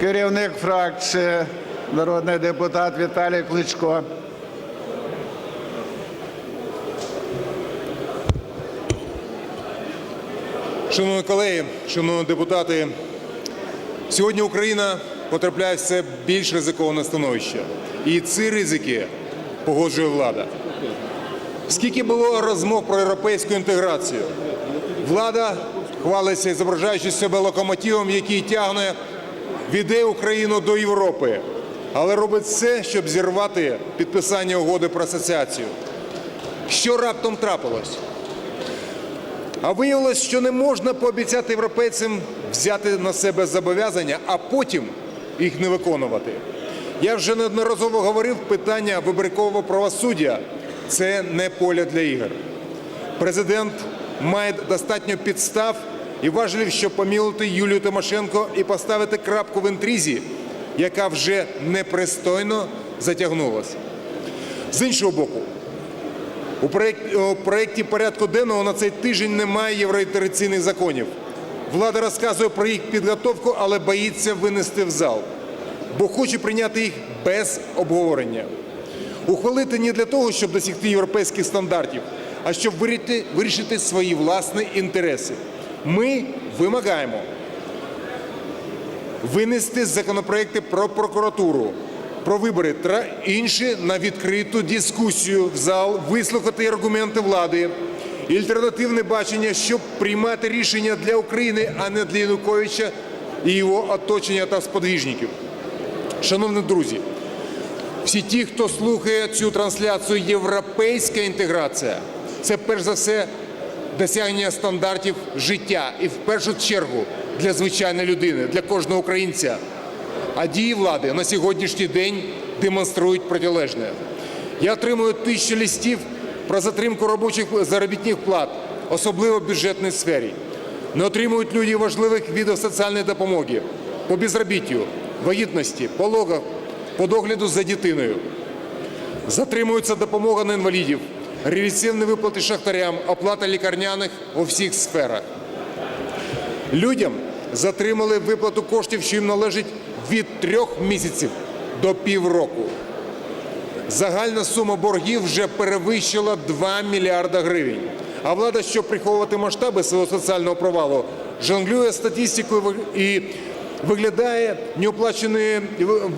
керівник фракції, народний депутат Віталій Кличко. Шановні колеги, шановні депутати, сьогодні Україна потрапляє все більш ризиковане становище. І ці ризики погоджує влада. Скільки було розмов про європейську інтеграцію? Влада хвалиться, зображаючи себе локомотивом, який тягне віде Україну до Європи, але робить все, щоб зірвати підписання угоди про асоціацію. Що раптом трапилось? А виявилось, що не можна пообіцяти європейцям взяти на себе зобов'язання, а потім їх не виконувати. Я вже неодноразово говорив, питання вибіркового правосуддя це не поле для ігор. Президент має достатньо підстав і важелів, щоб помілити Юлію Тимошенко і поставити крапку в інтризі, яка вже непристойно затягнулася. З іншого боку, у проєкті, у проєкті порядку денного на цей тиждень немає євроінтеграційних законів. Влада розказує про їх підготовку, але боїться винести в зал, бо хоче прийняти їх без обговорення. Ухвалити не для того, щоб досягти європейських стандартів, а щоб вирішити свої власні інтереси. Ми вимагаємо винести законопроекти про прокуратуру, про вибори та інші на відкриту дискусію в зал, вислухати аргументи влади і альтернативне бачення, щоб приймати рішення для України, а не для Януковича і його оточення та сподвіжників. Шановні друзі, всі ті, хто слухає цю трансляцію, європейська інтеграція це перш за все досягнення стандартів життя і в першу чергу для звичайної людини, для кожного українця. А дії влади на сьогоднішній день демонструють протилежне. Я отримую тисячі листів про затримку робочих заробітних плат, особливо в бюджетній сфері. Не отримують люди важливих видів соціальної допомоги по безробіттю, вагітності, пологах, по догляду за дитиною. Затримується допомога на інвалідів, ревісивні виплати шахтарям, оплата лікарняних у всіх сферах. Людям затримали виплату коштів, що їм належить від трьох місяців до півроку. Загальна сума боргів вже перевищила 2 мільярда гривень. А влада, щоб приховувати масштаби свого соціального провалу, жонглює статистикою і виглядає неоплачені,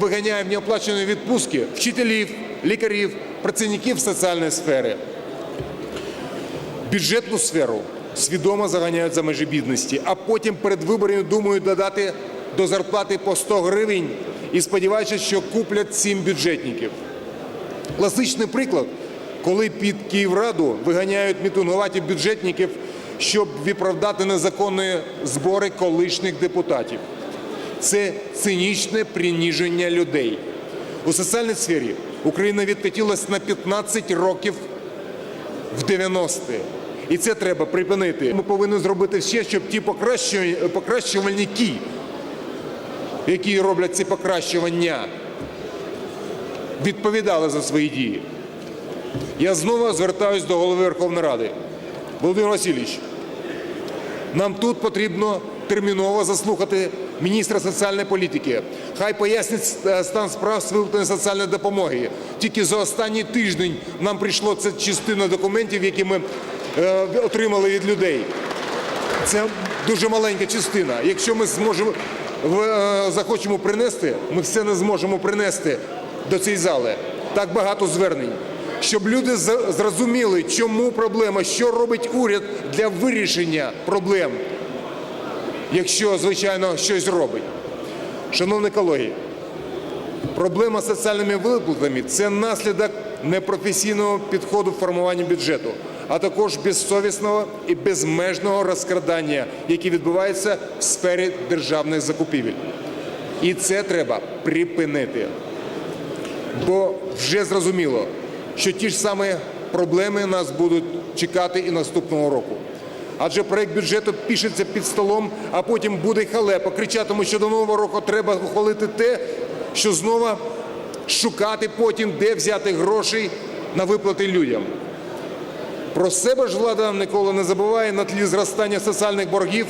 виганяє в неоплачені відпустки вчителів, лікарів, працівників соціальної сфери. Бюджетну сферу свідомо заганяють за межі бідності, а потім перед виборами думають додати до зарплати по 100 гривень і сподіваючись, що куплять сім бюджетників. Класичний приклад, коли під Київраду виганяють мітингуваті бюджетників, щоб виправдати незаконні збори колишніх депутатів. Це цинічне приніження людей. У соціальній сфері Україна відкатилась на 15 років в 90-ті. І це треба припинити. Ми повинні зробити все, щоб ті покращувальники, які роблять ці покращування, відповідали за свої дії. Я знову звертаюся до голови Верховної Ради. Володимир Васильович, нам тут потрібно терміново заслухати міністра соціальної політики. Хай пояснить е, стан справ з виплатою соціальної допомоги. Тільки за останній тиждень нам прийшло це частина документів, які ми отримали від людей. Це дуже маленька частина. Якщо ми зможемо е, захочемо принести, ми все не зможемо принести до цієї зали. Так багато звернень. Щоб люди зрозуміли, чому проблема, що робить уряд для вирішення проблем, якщо, звичайно, щось робить. Шановні колеги, проблема з соціальними виплатами це наслідок непрофесійного підходу в формуванні бюджету, а також безсовісного і безмежного розкрадання, яке відбувається в сфері державних закупівель. І це треба припинити. Бо вже зрозуміло, що ті ж самі проблеми нас будуть чекати і наступного року. Адже проект бюджету пишеться під столом, а потім буде халепа. Кричатимуть, що до нового року треба ухвалити те, що знову шукати потім, де взяти грошей на виплати людям. Про себе ж влада ніколи не забуває на тлі зростання соціальних боргів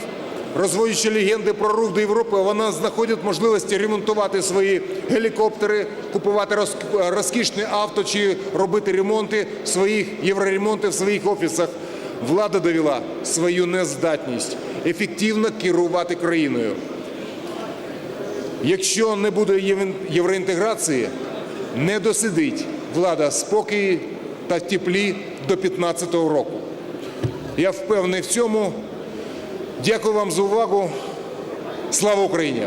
розводячи легенди про рух до Європи, вона знаходить можливості ремонтувати свої гелікоптери, купувати роз- розкішне авто чи робити ремонти своїх євроремонти в своїх офісах. Влада довела свою нездатність ефективно керувати країною. Якщо не буде євроінтеграції, не досидить влада спокій та теплі до 15-го року. Я впевнений в цьому. Дякую вам за увагу. Слава Україні!